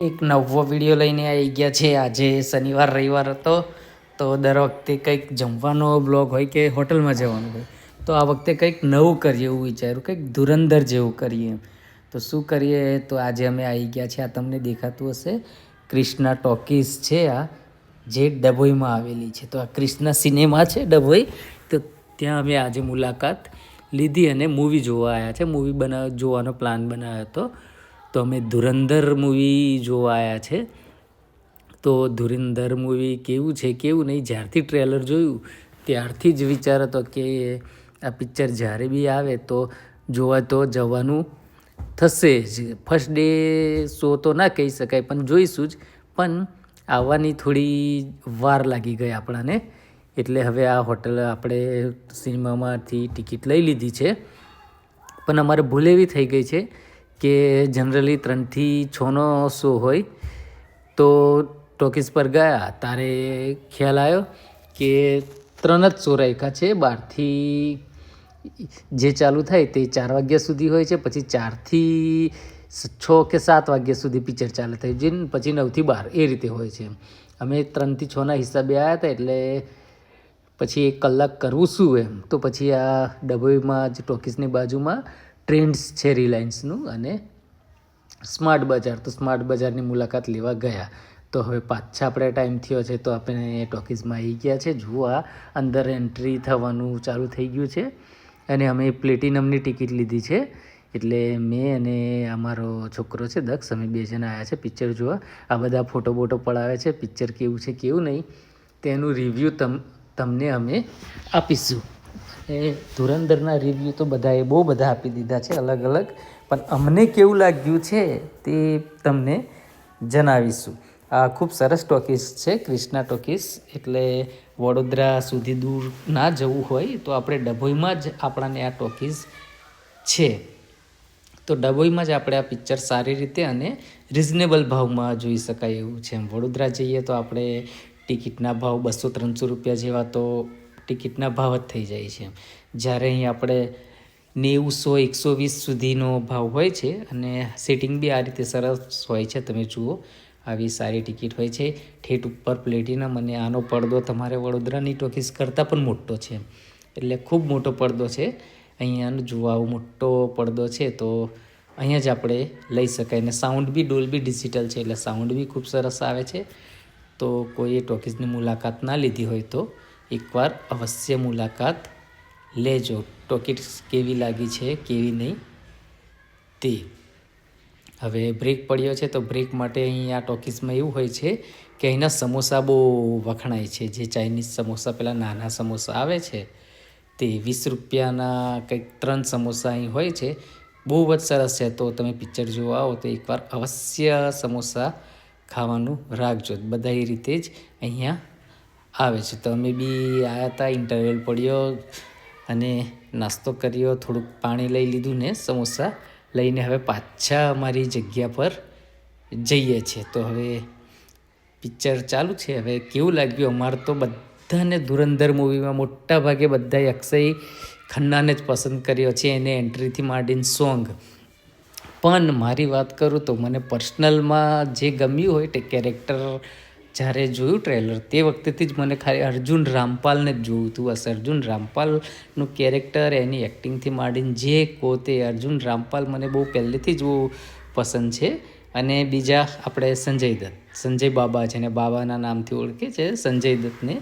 એક નવો વીડિયો લઈને આવી ગયા છે. આજે શનિવાર, રવિવાર હતો. તો દર વખતે કંઈક જમવાનો બ્લોગ હોય કે હોટલમાં જવાનું હોય, તો આ વખતે કંઈક નવું કરીએ એવું વિચાર્યું, કંઈક ધુરંધર જેવું કરીએ તો શું કરીએ? તો આજે અમે આવી ગયા છે. આ તમને દેખાતું હશે. ક્રિષ્ના ટોકીઝ છે આ, જે ડભોઈમાં આવેલી છે. તો આ ક્રિષ્ના સિનેમા છે ડભોઈ. તો ત્યાં અમે આજે મુલાકાત લીધી અને મૂવી જોવા આવ્યા છે. મૂવી બનાવ જોવાનો પ્લાન બનાવ્યો હતો. તો અમે ધુરંધર મૂવી જોવા આવ્યા છે. તો ધુરંધર મૂવી કેવું છે, કેવું નહીં, જ્યારથી ટ્રેલર જોયું, ત્યારથી જ વિચાર હતો કે આ પિક્ચર જ્યારે બી આવે તો જોવા તો જવાનું થશે જ. ફર્સ્ટ ડે શો તો ના કહી શકાય, પણ જોઈશું જ. પણ આવવાની થોડી વાર લાગી ગઈ આપણાને. એટલે હવે આ હોટલ આપણે સિનેમામાંથી ટિકિટ લઈ લીધી છે. પણ અમારે ભૂલ એવી થઈ ગઈ છે કે જનરલી ત્રણથી છનો શો હોય, તો ટોકીસ પર ગયા, તારે ખ્યાલ આવ્યો કે ત્રણ જ શો રાખ્યા છે, બારથી જે ચાલુ થાય તે ચાર વાગ્યા સુધી હોય છે, પછી ચારથી છ કે સાત વાગ્યા સુધી પિક્ચર ચાલે થાય, જે પછી નવથી બાર, એ રીતે હોય છે. અમે ત્રણથી છના હિસાબે આવ્યા હતા, એટલે પછી એક કલાક કરવું શું એમ? તો પછી આ ડભોઈમાં જ ટોકીસની બાજુમાં ટ્રેન્ડ્સ છે રિલાયન્સનું અને સ્માર્ટ બજાર, તો સ્માર્ટ બજારની મુલાકાત લેવા ગયા. તો હવે પાછા આપણે ટાઈમ થયો છે, તો આપણે ટોકીઝમાં આવી ગયા છે. જુઓ, આ અંદર એન્ટ્રી થવાનું ચાલુ થઈ ગયું છે અને અમે પ્લેટિનમની ટિકિટ લીધી છે. એટલે મેં અને અમારો છોકરો છે, દક્ષ, અમે બે જણા આવ્યા છે. પિક્ચર જોવા આ બધા ફોટો બોટો પડાવે છે. પિક્ચર કેવું છે, કેવું નહીં, તેનું રિવ્યૂ તમ, તમને અમે આપીશું. એ ધુરંધરના રિવ્યૂ તો બધાએ બહુ બધા આપી દીધા છે, અલગ અલગ. પણ અમને કેવું લાગ્યું છે તે તમને જણાવીશું. આ ખૂબ સરસ ટોકીસ છે, ક્રિષ્ના ટોકીસ એટલે વડોદરા સુધી દૂર ના જવું હોય તો આપણે ડભોઈમાં જ આપણાને આ ટોકીઝ છે. તો ડભોઈમાં જ આપણે આ પિક્ચર સારી રીતે અને રિઝનેબલ ભાવમાં જોઈ શકાય એવું છે. વડોદરા જઈએ તો આપણે ટિકિટના ભાવ બસો ત્રણસો રૂપિયા જેવા તો ટિકિટના ભાવ જ થઈ જાય છે. જ્યારે અહીં આપણે નેવું એકસો વીસ સુધીનો ભાવ હોય છે અને સિટિંગ બી આ રીતે સરસ હોય છે. તમે જુઓ, આવી સારી ટિકિટ હોય છે. ઠેઠ ઉપર પ્લેટિનમ અને આનો પડદો તમારે વડોદરાની ટોકીસ કરતાં પણ મોટો છે. એટલે ખૂબ મોટો પડદો છે. અહીંયાનો જોવા મોટો પડદો છે તો અહીંયા જ આપણે લઈ શકાય. ને સાઉન્ડ બી ડોલ બી ડિજિટલ છે એટલે સાઉન્ડ બી ખૂબ સરસ આવે છે. તો કોઈએ ટોકીઝની મુલાકાત ના લીધી હોય તો એકવાર અવશ્ય મુલાકાત લેજો. ટોકિટ્સ કેવી લાગી છે, કેવી નહીં, તે. હવે બ્રેક પડ્યો છે, તો બ્રેક માટે અહીં આ ટોકીસમાં એવું હોય છે કે અહીંના સમોસા બહુ વખણાય છે. જે ચાઇનીઝ સમોસા, પેલા નાના સમોસા આવે છે, તે વીસ રૂપિયાના કંઈક ત્રણ સમોસા અહીં હોય છે. બહુ જ સરસ છે. તો તમે પિક્ચર જોવા આવો તો એકવાર અવશ્ય સમોસા ખાવાનું રાખજો. બધા એ રીતે જ અહીંયા આવે છે. તો અમે બી આવ્યા હતા ઇન્ટરવેલ પડ્યો અને નાસ્તો કર્યો, થોડુંક પાણી લઈ લીધું ને સમોસા લઈને હવે પાછા અમારી જગ્યા પર જઈએ છીએ. તો હવે પિક્ચર ચાલુ છે. હવે કેવું લાગ્યું? અમારે તો બધાને ધુરંધર મૂવીમાં મોટા ભાગે બધાએ અક્ષય ખન્નાને જ પસંદ કર્યો છે, એને એન્ટ્રીથી માંડીને સોંગ પણ મારી વાત કરું તો મને પર્સનલમાં જે ગમ્યું હોય તે કેરેક્ટર જ્યારે જોયું ટ્રેલર તે વખતેથી જ મને ખાલી અર્જુન રામપાલને જ જોયું હતું બસ અર્જુન રામપાલનું કેરેક્ટર એની એક્ટિંગથી માંડીને જે કહો તે અર્જુન રામપાલ મને બહુ પહેલેથી જ બહુ પસંદ છે. અને બીજા આપણે સંજય દત્ત. સંજય બાબા છે ને બાબાના નામથી ઓળખે છે સંજય દત્તને.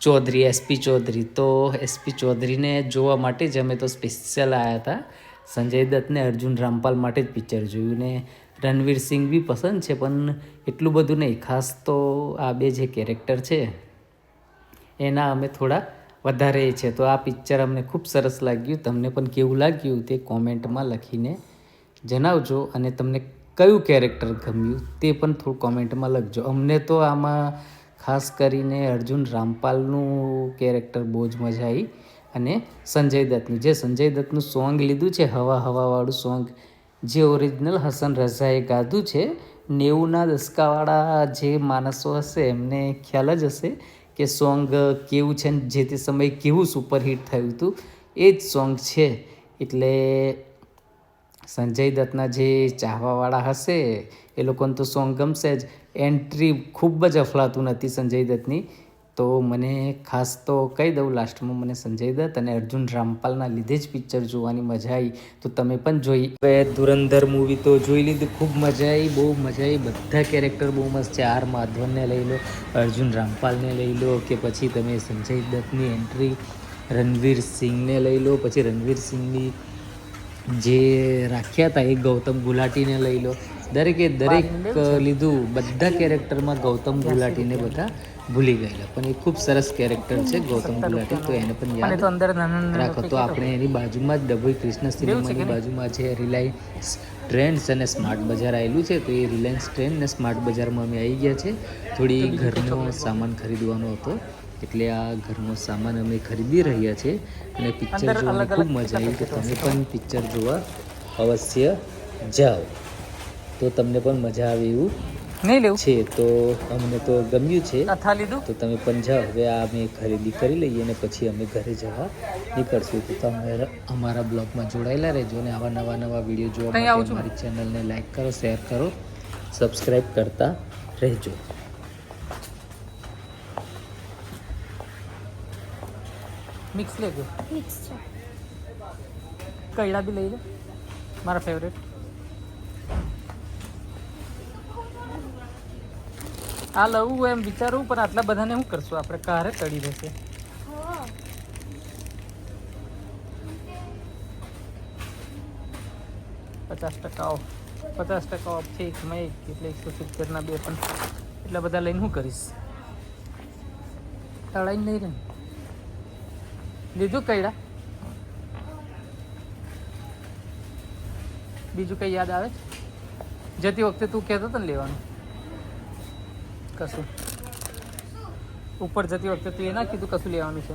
ચૌધરી એસપી ચૌધરી. તો એસપી ચૌધરીને જોવા માટે જ અમે તો સ્પેશિયલ આવ્યા હતા. સંજય દત્તને અર્જુન રામપાલ માટે જ પિક્ચર જોયું ને રણવીર સિંહ બી પસંદ છે, પણ એટલું બધું નહીં. ખાસ તો આ બે જે કેરેક્ટર છે, એના અમે થોડા વધારે છે. તો આ પિક્ચર અમને ખૂબ સરસ લાગ્યું. તમને પણ કેવું લાગ્યું તે કોમેન્ટમાં લખીને જણાવજો અને તમને કયું કેરેક્ટર ગમ્યું તે પણ થોડું કોમેન્ટમાં લખજો. અમને તો આમાં ખાસ કરીને અર્જુન રામપાલનું કેરેક્ટર બહુ જ મજા આવી અને સંજય દત્તનું. જે સંજય દત્તનું સોંગ લીધું છે, હવા હવાવાળું સોંગ, જે ઓરિજિનલ હસન રઝાએ ગાધું છે, નેવુંના દસકાવાળા જે માણસો હશે, એમને ખ્યાલ જ હશે કે સોંગ કેવું છે ને જે તે સમયે કેવું સુપરહિટ થયું હતું, એ જ સોંગ છે. એટલે સંજય દત્તના જે ચાહવાવાળા હશે, એ લોકોને તો સોંગ ગમશે જ. એન્ટ્રી ખૂબ જ અફલાતું નથી સંજય દત્તની. તો મને ખાસ તો કહી દઉં લાસ્ટમાં મને સંજય દત્ત અને અર્જુન રામપાલના લીધે જ પિક્ચર જોવાની મજા આવી તો તમે પણ જોઈ. હવે ધુરંધર મૂવી તો જોઈ લીધું. ખૂબ મજા આવી બહુ મજા આવી બધા કેરેક્ટર બહુ મસ્ત છે. આર માધવનને લઈ લો, અર્જુન રામપાલને લઈ લો કે પછી તમે સંજય દત્તની એન્ટ્રી રણવીર સિંહને લઈ લો, પછી રણવીર સિંહની જે રાખ્યા હતા એ ગૌતમ ગુલાટીને લઈ લો. દરેકે દરેક લીધું બધા કેરેક્ટરમાં ગૌતમ ગુલાટીને બધા ભૂલી ગયેલા. પણ એ ખૂબ સરસ કેરેક્ટર છે ગૌતમ ગુલાટી. તો એને પણ યાદ રાખો તો આપણે એની બાજુમાં જ ડભોઈ કૃષ્ણ સિનેમાની બાજુમાં છે રિલાયન્સ ટ્રેન્ડ્સ અને સ્માર્ટ બજાર આવેલું છે તો એ રિલાયન્સ ટ્રેન્ડ અને સ્માર્ટ બજારમાં અમે આવી ગયા છે. થોડી ઘરનો સામાન ખરીદવાનો હતો એટલે આ ઘરનો સામાન અમે ખરીદી રહ્યા છે. અને પિક્ચર જોવાની ખૂબ મજા આવી કે તમે પણ પિક્ચર જોવા અવશ્ય જાઓ. તો તમને પણ મજા આવે એવું નહીં લેવું. છે તો અમને તો ગમ્યું છે. અથા લીધું? તો તમે પણ જાઓ. હવે આ અમે ખરીદી કરી લઈએ અને પછી અમે ઘરે જવા નીકળશું. તો તમે અમારા બ્લોગમાં જોડાયેલા રહેજો અને આવા નવા નવા વીડિયો જોવા માટે અમારી ચેનલને લાઈક કરો શેર કરો સબસ્ક્રાઈબ કરતા રહેજો. મિક્સ લેજો. મિક્સ છે. કૈડા બી લઈ લે. મારા ફેવરેટ આ લવું એમ વિચારવું પણ આટલા બધાને શું કરશું? આપણે કારે ચડી રહેશે. હા પચાસ ટકા ઓફ પચાસ ટકા ઓફ છે એક માં એક, એટલે એકસો સિત્તેરના બે પણ. એટલા બધા લઈને શું કરીશ? તળાઈને નહીં રહે લીધું કૈડા બીજું કંઈ યાદ આવે? જતી વખતે તું કહેતો હતો ને લેવાનું. કશું? ઉપર જતી વખતે તું એ ના કીધું કશું લેવાનું છે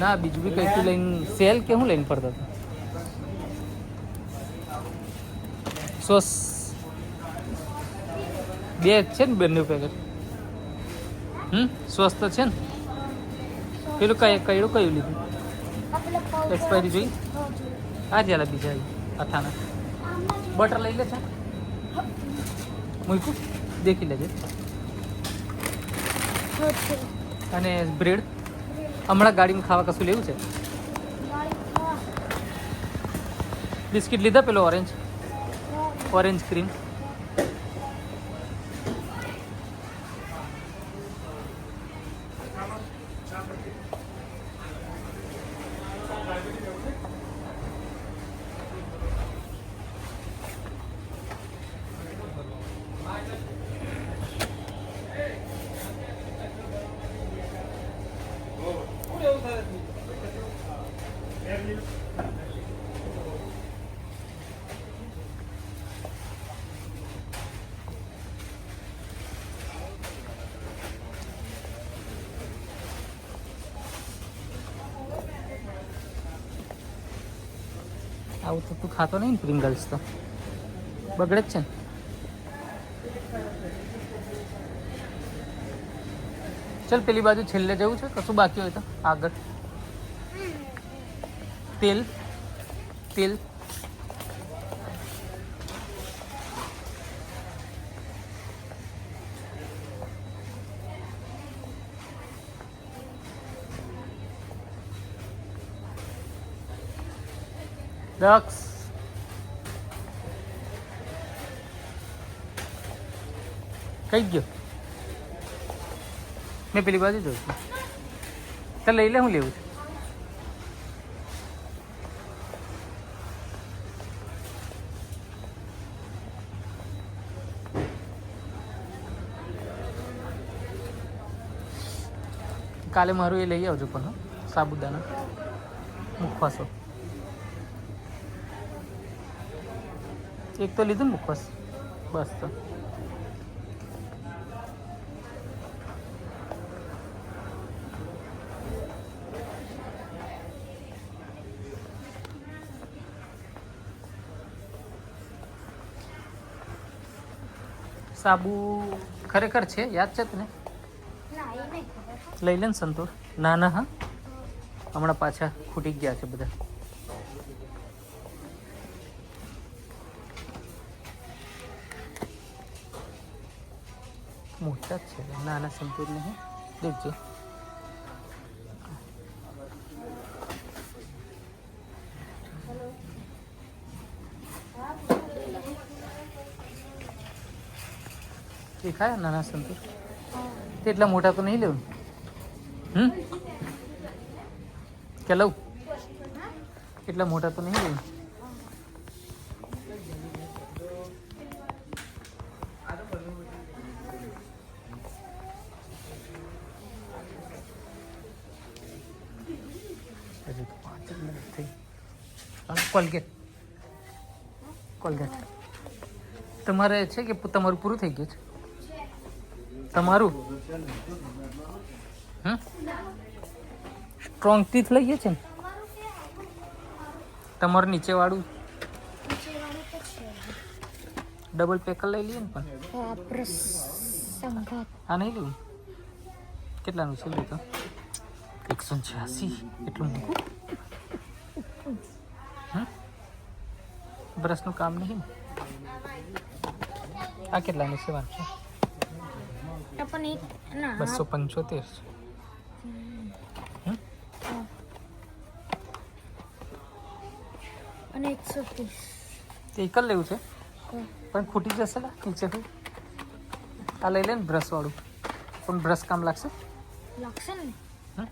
ના, બીજું બી કઈ લઈને સેલ કે હું લઈને ફરતો હતો? સોસ બે છે ને બંને પેકેટ હમ? સ્વસ્થ છે ને? પેલું કઈ કયું કયું લીધું? એક્સપાયરી જોઈ? આ જ્યાં બીજા અથાના. બટર લઈ લે છે? મૂકું દેખી લેજે. અને બ્રેડ? હમણાં ગાડીમાં ખાવા કશું લેવું છે? બિસ્કિટ લીધા પેલો ઓરેન્જ? Orange cream? આવું તો તું ખાતો નહીં પ્રિંગલ્સ તો. બગડે જ છે ને. ચલ પેલી બાજુ છેલ્લે જવું છે, કશું બાકી હોય તો. આગળ. તેલ. તેલ. દક્ષ કઈ ગયો મેં પેલી બાજુ જોઉં છું. ચાલ લઈ લે, હું લેવું છું. કાલે મારું એ લઈ આવજો પણ સાબુદાના મુખવાસો એક તો લીધું ને બસ બસ તો. સાબુ ખરેખર છે? યાદ છે તને? લઈ લે ને સંતોષ. ના ના હા? હમણાં પાછા ખૂટી ગયા છે બધા. મોટા જ છે નાના સંતુર નહીં દેખજો દેખાય નાના સંતૂર એટલા મોટા તો નહીં લેવું હમ કે લઉં એટલા મોટા તો નહીં લેવું હજી તો પાંચ જ મિનિટ થઈ હાલો કોલગેટ. કોલગેટ. તમારે છે કે તમારું પૂરું થઈ ગયું છે? તમારું? સ્ટ્રોંગ ટીથ લઈએ છે ને? તમારું નીચેવાળું? ડબલ પેકર લઈ લઈએ ને પણ? આ નહીં લેવું કેટલાનું છે તો? એકસો છ્યાસી. એટલું મોંઘું બ્રશનું કામ નહીં? ને આ કેટલાની છે? વાંચો ના બસો પંચોતેર? અને એકસો ત્રીસ. તે એક જ લેવું છે? પણ ખૂટી જશે ને નીચે આ લઈ લે ને બ્રશ વાળું પણ બ્રશ કામ લાગશે? લાગશે ને? હમ?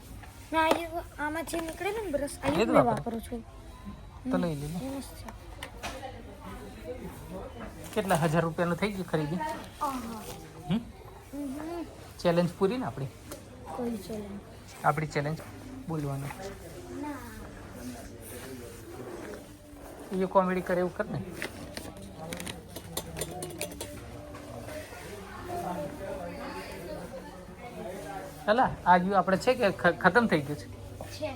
આમાં જે નીકળે ને બ્રશ જ વાપરો. છું. તો લઈ લે ને. કેટલા હજાર રૂપિયાનું થઈ ગયું ખરીદી. ચેલેન્જ પૂરી ને આપણી? આપણી ચેલેન્જ બોલવાનું. એ કોમેડી કરે એવું કર ને. અલા આજુ આપણે છે કે ખતમ થઈ ગયું છે.